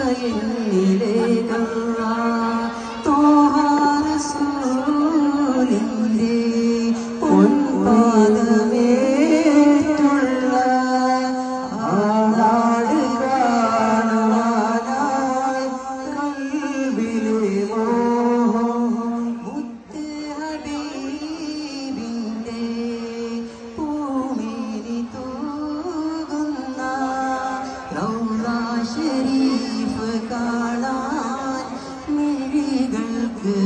തോഹാറസൂലിന്റെ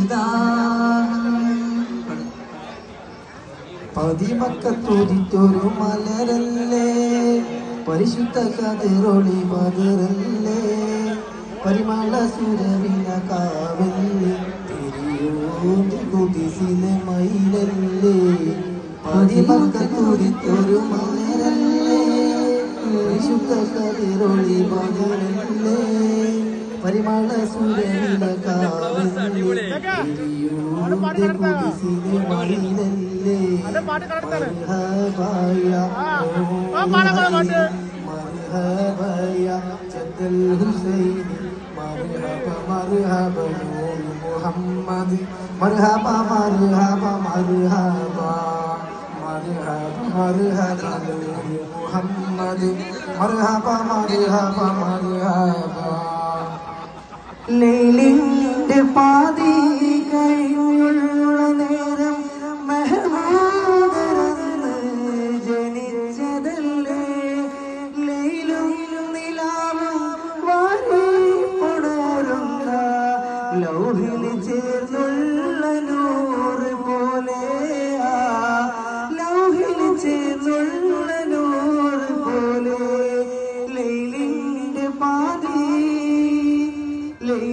ദാഹം മലരല്ലേ പരിശുദ്ധ കതിരൊളി പതിരല്ലേ പരിമള സുരവിന കാവല്ലേ തിരിയൂന്തി കുതിസിലെ മയിലല്ലേ പതിമക്കത്തൊരിത്തൊരു മലരല്ലേ പരിശുദ്ധ കതിരൊളി പതിരല്ലേ പരിമള മയിലല്ലേ മർഹബായ ജദ്ദൽ ഹുസൈനി മർഹബ മർഹബ മുഹമ്മദ് മർഹബ മർഹബ മർഹബ മർഹബ മർഹബ മുഹമ്മദ് മർഹബ മർഹബ മർഹബ ലൈലിന്റെ പാതി കഴിയുള്ള നേരം മെഹമൂദരെന്ന് ജനിച്ചതല്ലേ? ലൈലും നിലാവും വാരി പുണരുന്ന ലൗഹിൽ ചേർന്നുള്ള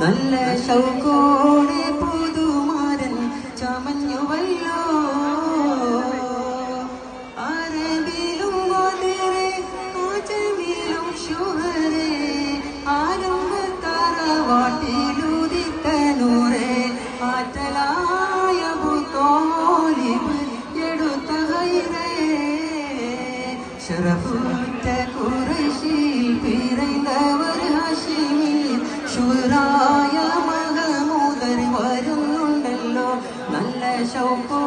നല്ല ശൗക്കോടെ ശരഫുറ്റ കുറശിൽ പിറന്നവർ ഹാഷിമിൽ ശൂരായ മഹമൂദർ വരുന്നുണ്ടല്ലോ. നല്ല ശൗക്കോ